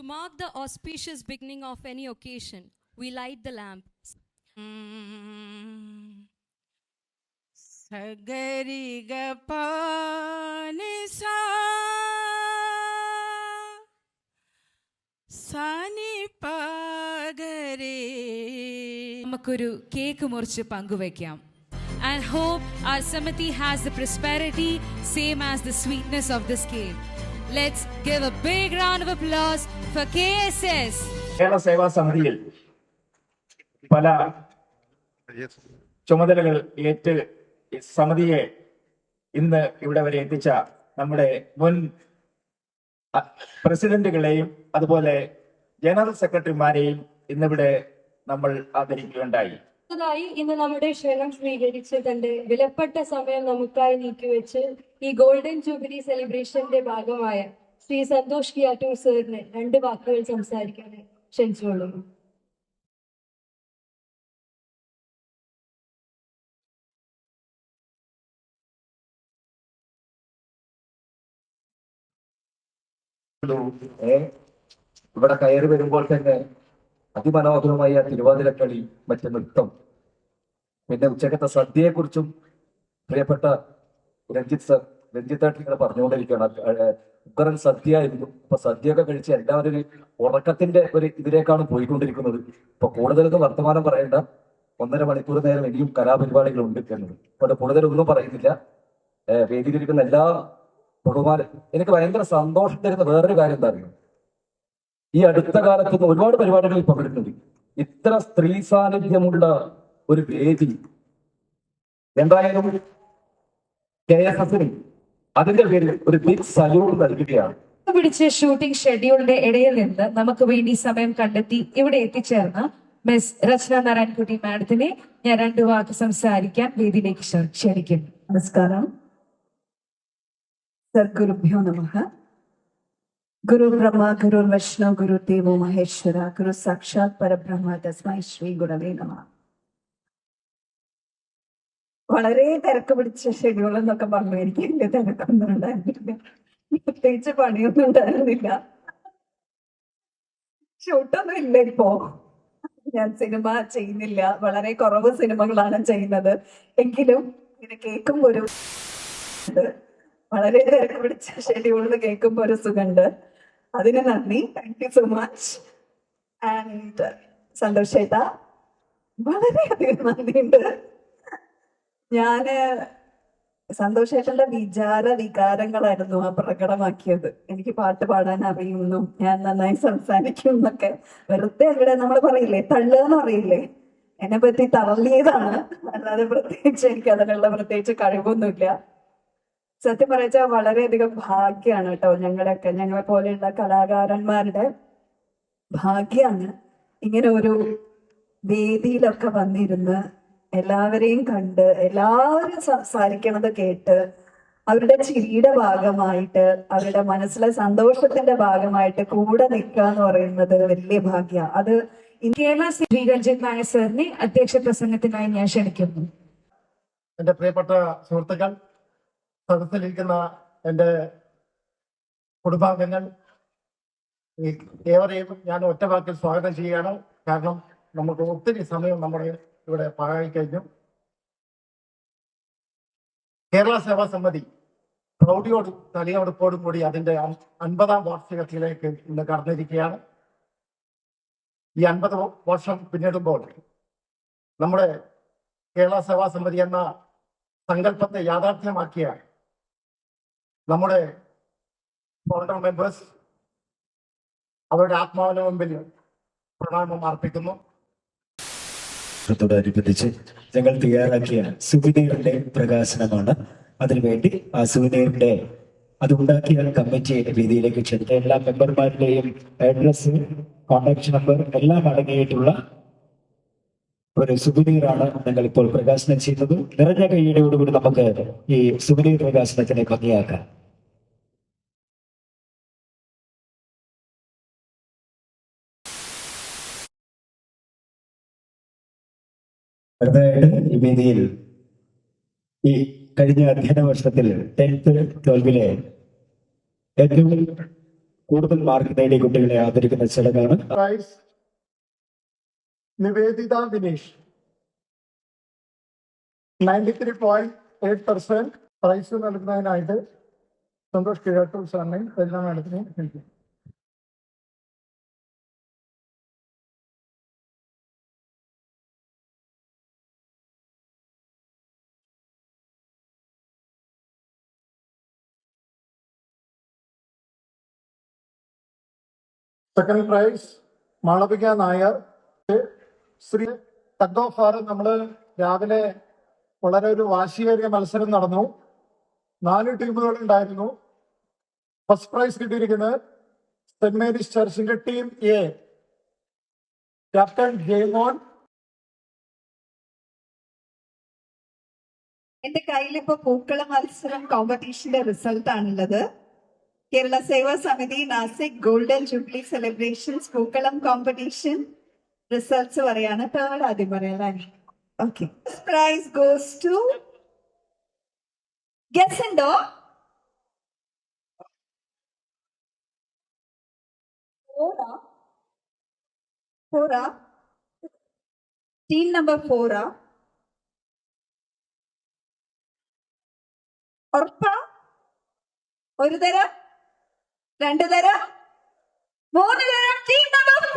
Nam- To mark the auspicious beginning of any occasion, we light the lamp. സഗരിഗ പാനിസ സനി പഗരേ നമുക്കൊരു cake മുറിച്ച് പങ്കുവയ്ക്കാം And hope our Samiti has the prosperity same as the sweetness of this cake. Let's give a big round of applause for KSS Kerala Seva സമിതിയിൽ പല ചുമതലകൾ ഏറ്റ് സമിതിയെ ഇന്ന് ഇവിടെ വരെ എത്തിച്ച നമ്മുടെ മുൻ പ്രസിഡന്റുകളെയും അതുപോലെ ജനറൽ സെക്രട്ടറിമാരെയും ഇന്നിവിടെ നമ്മൾ ആദരിക്കുകയുണ്ടായി. അടുത്തതായി ഇന്ന് നമ്മുടെ ക്ഷണം സ്വീകരിച്ച് തന്റെ വിലപ്പെട്ട സമയം നമുക്കായി നീക്കിവെച്ച് ഈ ഗോൾഡൻ ജൂബിലി സെലിബ്രേഷന്റെ ഭാഗമായ ശ്രീ സന്തോഷ് കിയാറ്റൂർ സാറിന് രണ്ട് വാക്കുകൾ സംസാരിക്കാൻ ക്ഷണിച്ചുകൊള്ളുന്നു. ഇവിടെ കയറി വരുമ്പോൾ തന്നെ അതിമനോഹരമായ തിരുവാതിരക്കളി മറ്റ് നൃത്തം. പിന്നെ ഉച്ചക്കത്തെ സദ്യയെക്കുറിച്ചും പ്രിയപ്പെട്ട രഞ്ജിത്ത് സർ രഞ്ജിത്തായിട്ട് ഇങ്ങനെ പറഞ്ഞുകൊണ്ടിരിക്കുകയാണ്. ഉക്കറൻ സദ്യ ആയിരുന്നു അപ്പൊ സദ്യയൊക്കെ കഴിച്ച് എല്ലാവരും ഉറക്കത്തിന്റെ ഒരു ഇതിലേക്കാണ് പോയിക്കൊണ്ടിരിക്കുന്നത്. ഇപ്പൊ കൂടുതലൊന്നും വർത്തമാനം പറയേണ്ട. ഒന്നര മണിക്കൂർ നേരം ഇനിയും കലാപരിപാടികളുണ്ട് എന്നത്. അവിടെ കൂടുതലൊന്നും പറയുന്നില്ല. വേദിയിലിരിക്കുന്ന എല്ലാ ബഹുമാനം എനിക്ക് ഭയങ്കര സന്തോഷം തരുന്ന വേറൊരു കാര്യം എന്താ അറിയോ? ഈ അടുത്ത കാലത്ത് ഒരുപാട് പരിപാടികളിൽ പങ്കെടുക്കുന്നുണ്ട് ഇത്ര സ്ത്രീ സാന്നിധ്യമുള്ള ഒരു വേദി. എന്തായാലും കെ എസ് എസിന് അതിന്റെ പേരിൽ ഒരു ബിഗ് സല്യൂട്ട് നൽകുകയാണ്. പിടിച്ച ഷൂട്ടിംഗ് ഷെഡ്യൂളിന്റെ ഇടയിൽ നിന്ന് നമുക്ക് വേണ്ടി സമയം കണ്ടെത്തി ഇവിടെ എത്തിച്ചേർന്ന മിസ് രചന നാരായൺകുട്ടി മാഡത്തിനെ ഞാൻ രണ്ടു വാക്ക് സംസാരിക്കാൻ വേദിയിലേക്ക് ക്ഷണിക്കുന്നു. നമസ്കാരം. സർഗുരുഭ്യോ നമ. ഗുരു ബ്രഹ്മ ഗുരു വിഷ്ണു ഗുരു ദേവോ മഹേശ്വര ഗുരു സാക്ഷാത് പരബ്രഹ്മ തസ്മൈ ശ്രീ ഗുണവേ നമ. വളരെ തിരക്ക് പിടിച്ച ഷെഡ്യൂൾ എന്നൊക്കെ പറഞ്ഞു. എനിക്ക് എന്റെ തിരക്കൊന്നും ഉണ്ടായിരുന്നില്ല. പ്രത്യേകിച്ച് പണിയൊന്നും ഉണ്ടായിരുന്നില്ല. ഷൂട്ടൊന്നും ഇല്ല ഇപ്പോ. ഞാൻ സിനിമ ചെയ്യുന്നില്ല. വളരെ കുറവ് സിനിമകളാണ് ചെയ്യുന്നത്. എങ്കിലും ഇങ്ങനെ കേൾക്കുമ്പോൾ ഒരു വളരെ തിരക്ക് പിടിച്ച ഷെഡ്യൂളിൽ കേൾക്കുമ്പോ ഒരു സുഖമുണ്ട് അതിന് നന്ദി. Thank you so much and Santhosh വളരെയധികം നന്ദിയുണ്ട്. ഞാൻ സന്തോഷേട്ടന്റെ വിചാര വികാരങ്ങളായിരുന്നു ആ പ്രകടമാക്കിയത്. എനിക്ക് പാട്ട് പാടാൻ അറിയുന്നു ഞാൻ നന്നായി സംസാരിക്കും എന്നൊക്കെ. വെറുതെ ഇവിടെ നമ്മൾ പറയില്ലേ തള്ളുകയെന്ന് അറിയില്ലേ എന്നെ പറ്റി തള്ളിയതാണ്. അല്ലാതെ പ്രത്യേകിച്ച് എനിക്ക് അതിനുള്ള പ്രത്യേകിച്ച് കഴിവൊന്നുമില്ല. സത്യം പറഞ്ഞാൽ വളരെയധികം ഭാഗ്യമാണ് കേട്ടോ ഞങ്ങളൊക്കെ. ഞങ്ങളെ പോലെയുള്ള കലാകാരന്മാരുടെ ഭാഗ്യമാണ് ഇങ്ങനെ ഒരു വേദിയിലൊക്കെ വന്നിരുന്ന് എല്ലാവരെയും കണ്ട് എല്ലാവരും സംസാരിക്കണത് കേട്ട് അവരുടെ ചിരിയുടെ ഭാഗമായിട്ട് അവരുടെ മനസ്സിലെ സന്തോഷത്തിന്റെ ഭാഗമായിട്ട് കൂടെ നിൽക്കുക എന്ന് പറയുന്നത് വലിയ ഭാഗ്യ. അത് കേരള ശ്രീ രഞ്ജിത് നായർ സാറിനെ അധ്യക്ഷ പ്രസംഗത്തിനായി ഞാൻ ക്ഷണിക്കുന്നു. എന്റെ പ്രിയപ്പെട്ട സുഹൃത്തുക്കൾ സദസ്സിലിരിക്കുന്ന എന്റെ കുടുംബാംഗങ്ങൾ ഏവരെയും ഞാൻ ഒറ്റ വാക്കിൽ സ്വാഗതം ചെയ്യുകയാണ്. കാരണം നമുക്ക് ഒത്തിരി സമയം നമ്മുടെ ഇവിടെ കഴിഞ്ഞു. കേരള സേവാ സമിതി പ്രൗഢിയോട് തലയോടുപ്പോടും കൂടി അതിന്റെ അൻ- അൻപതാം വാർഷികത്തിലേക്ക് ഇന്ന് കടന്നിരിക്കുകയാണ്. ഈ അൻപത് വർഷം പിന്നിടുമ്പോൾ നമ്മുടെ കേരള സേവാ സമിതി എന്ന സങ്കല്പത്തെ യാഥാർത്ഥ്യമാക്കിയ നമ്മുടെ ഫൗണ്ടർ മെമ്പേഴ്സ് അവരുടെ ആത്മാവിന് മുമ്പിൽ പ്രണാമം അർപ്പിക്കുന്നു. ോടനുബന്ധിച്ച് ഞങ്ങൾ തയ്യാറാക്കിയ സുവിനീറിന്റെ പ്രകാശനമാണ്. അതിനുവേണ്ടി ആ സുവിനീറിന്റെ അതുണ്ടാക്കിയ ഉണ്ടാക്കിയ രീതിയിലേക്ക് ക്ഷണിച്ച എല്ലാ മെമ്പർമാരുടെയും അഡ്രസ് കോൺടാക്ട് നമ്പർ എല്ലാം അടങ്ങിയിട്ടുള്ള ഒരു സുവിനീറാണ് ഞങ്ങൾ ഇപ്പോൾ പ്രകാശനം ചെയ്യുന്നത്. നിറഞ്ഞ കൂടി നമുക്ക് ഈ സുവിനീർ പ്രകാശനത്തിനെ ഭംഗിയാക്കാം അടുത്തതായിട്ട് ഈ വേദിയിൽ ഈ കഴിഞ്ഞ അധ്യയന വർഷത്തിൽ ടെൻത്ത് ട്വൽവിലെ ഏറ്റവും കൂടുതൽ മാർക്ക് നേടിയ കുട്ടികളെ ആദരിക്കുന്ന ചടങ്ങാണ്. Nivedita Dinesh ninety three point eight percent prize നൽകുന്നതിനായിട്ട് Santhosh കിഴക്കും സാറിനെയും എല്ലാ മാഡത്തിനെയും second prize Malavika Nair. Shri tug of war നമ്മൾ രാവിലെ വളരെ ഒരു വാശിയേറിയ മത്സരം നടന്നു. നാല് ടീമുകൾ ഉണ്ടായിരുന്നു. ഫസ്റ്റ് പ്രൈസ് കിട്ടിയിരിക്കുന്നത് സെന്റ് മേരീസ് ചർച്ചിന്റെ ടീം എ ക്യാപ്റ്റൻ ഹേമോൻ എന്റെ കയ്യിൽ ഇപ്പൊ പൂക്കള മത്സരം കോമ്പറ്റീഷന്റെ റിസൾട്ട് ആണുള്ളത്. Kerala Seva Samithi Nashik golden jubilee celebrations pookalam competition results പറയാണ് തേർഡ് ആദ്യം പറയാം okay prize goes to guess ഉണ്ടോ ഫോറാ ഫോറാ ടീം നമ്പർ ഫോറാ ഉറപ്പാ ഒരു തരം രണ്ടു തരം മൂന്ന് തരം ടീം നമ്പർ